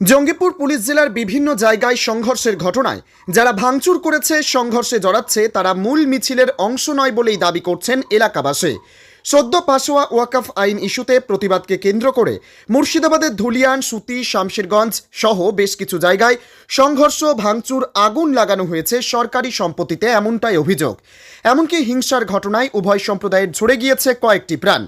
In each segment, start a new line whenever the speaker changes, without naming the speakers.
Jangipur police জেলার বিভিন্ন জায়গায় সংঘর্ষের ঘটনায় যারা ভাঙচুর করেছে, সংঘর্ষে জড়াচ্ছে, তারা মূল মিছিলের অংশ নয় বলেই দাবি করছেন এলাকাবাসী। সদ্য পাশোয়া ওয়াকাফ আইন ইস্যুতে প্রতিবাদকে কেন্দ্র করে মুর্শিদাবাদের ধুলিয়ান, সুতি, শামশেরগঞ্জ সহ বেশ কিছু জায়গায় সংঘর্ষ, ভাঙচুর, আগুন লাগানো হয়েছে সরকারি সম্পত্তিতে এমনটাই অভিযোগ। এমনকি হিংসার ঘটনায় উভয় সম্প্রদায়ের ঝরে গিয়েছে কয়েকটি প্রাণ।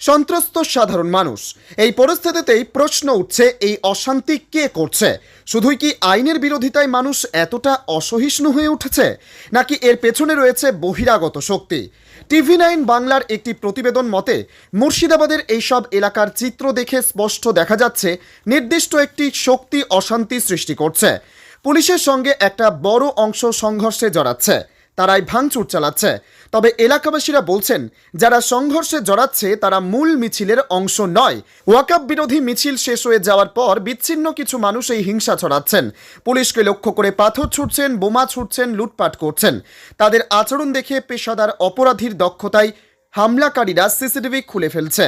সন্ত্রস্ত সাধারণ মানুষ। এই পরিস্থিতিতেই প্রশ্ন উঠছে, এই অশান্তি কে করছে? শুধুই কি আইনের বিরোধিতায় মানুষ এতটা অসহিষ্ণু হয়ে উঠেছে? নাকি এর পেছনে রয়েছে বহিরাগত শক্তি? টিভি নাইন বাংলার একটি প্রতিবেদন মতে, মুর্শিদাবাদের এইসব এলাকার চিত্র দেখে স্পষ্ট দেখা যাচ্ছে, নির্দিষ্ট একটি শক্তি অশান্তি সৃষ্টি করছে। পুলিশের সঙ্গে একটা বড় অংশ সংঘর্ষে জড়াচ্ছে। তারাই ভাঙচুর চালাচ্ছে। তবে এলাকাবাসীরা বলছেন, যারা সংঘর্ষে জড়াচ্ছে, তারা মূল মিছিলের অংশ নয়। ওয়াকাপ বিরোধী মিছিল শেষ হয়ে যাওয়ার পর বিচ্ছিন্ন কিছু মানুষ এই হিংসা ছড়াচ্ছেন। পুলিশকে লক্ষ্য করে পাথর ছুটছেন, বোমা ছুটছেন, লুটপাট করছেন। তাদের আচরণ দেখে পেশাদার অপরাধীর দক্ষতায় হামলাকারীরা সিসিটিভি খুলে ফেলছে।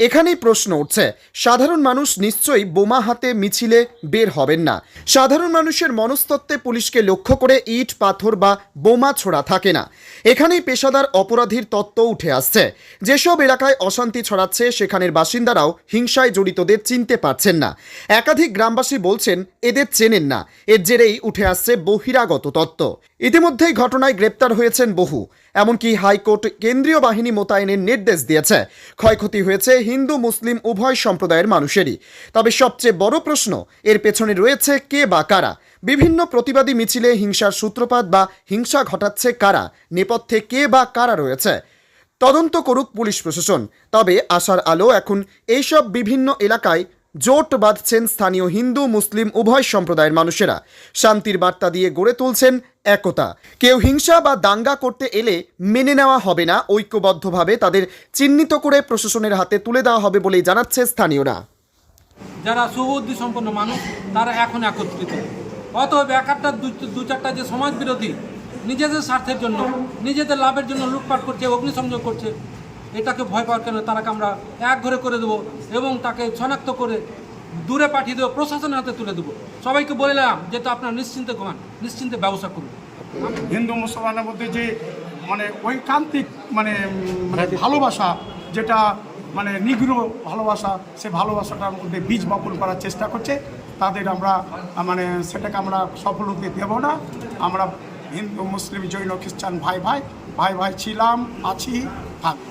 এখানেই প্রশ্ন উঠছে। সাধারণ মানুষ নিশ্চয়ই বোমা হাতে মিছিলে বের হবেন না। সাধারণ মানুষের মনস্তত্ত্বে পুলিশকে লক্ষ্য করে ইট, পাথর বা বোমা ছোড়া থাকে না। এখানেই পেশাদার অপরাধীর তত্ত্ব উঠে আসছে। যেসব এলাকায় অশান্তি ছড়াচ্ছে, সেখানের বাসিন্দারাও হিংসায় জড়িতদের চিনতে পারছেন না। একাধিক গ্রামবাসী বলছেন, এদের চেনেন না। এর জেরেই উঠে আসছে বহিরাগত তত্ত্ব। ইতিমধ্যেই ঘটনায় গ্রেপ্তার হয়েছেন বহু, এমনকি হাইকোর্ট কেন্দ্রীয় বাহিনী মোতায়েনের নির্দেশ দিয়েছে। ক্ষয়ক্ষতি হয়েছে হিন্দু, মুসলিম, উভয় সম্প্রদায়ের মানুষেরই। তবে সবচেয়ে বড় প্রশ্ন, এর পেছনে রয়েছে কে বা কারা? বিভিন্ন প্রতিবাদী মিছিলে হিংসার সূত্রপাত বা হিংসা ঘটাচ্ছে কারা? নেপথ্যে কে বা কারা রয়েছে? তদন্ত করুক পুলিশ প্রশাসন। তবে আশার আলো এখন এইসব বিভিন্ন এলাকায় জোট বাঁধছেন স্থানীয় হিন্দু, মুসলিম, উভয় সম্প্রদায়ের মানুষেরা। শান্তির বার্তা দিয়ে গড়ে তুলছেন একতা। কেউ হিংসা বা দাঙ্গা করতে এলে মেনে নেওয়া হবে না, ঐক্যবদ্ধভাবে তাদের চিহ্নিত করে প্রশাসনের হাতে তুলে দেওয়া হবে বলেই জানাচ্ছে স্থানীয়রা।
যারা সুবুদ্ধি সম্পন্ন মানুষ, তারা এখন একত্রিত। অতএব এক একটা দু চারটা যে সমাজ বিরোধী নিজেদের স্বার্থের জন্য, নিজেদের লাভের জন্য লুটপাট করছে, অগ্নিসংযোগ করছে এটাকে ভয় পাওয়ার কেন তারাকে আমরা এক ঘরে করে দেবো এবং তাকে শনাক্ত করে দূরে পাঠিয়ে দেবো, প্রশাসনের হাতে তুলে দেবো। সবাইকে বললাম যে তো আপনার নিশ্চিন্তে ঘুমান, নিশ্চিন্তে ব্যবসা করুন।
হিন্দু মুসলমানের মধ্যে যে মানে ঐকান্তিক মানে মানে ভালোবাসা, যেটা মানে নিগ্র ভালোবাসা, সে ভালোবাসাটার মধ্যে বীজ বপন করার চেষ্টা করছে, তাদের আমরা মানে সেটাকে আমরা সফল হতে দেব না। আমরা হিন্দু, মুসলিম, জৈন, খ্রিস্টান ভাই ভাই ভাই ভাই ছিলাম, আছি, থাকব।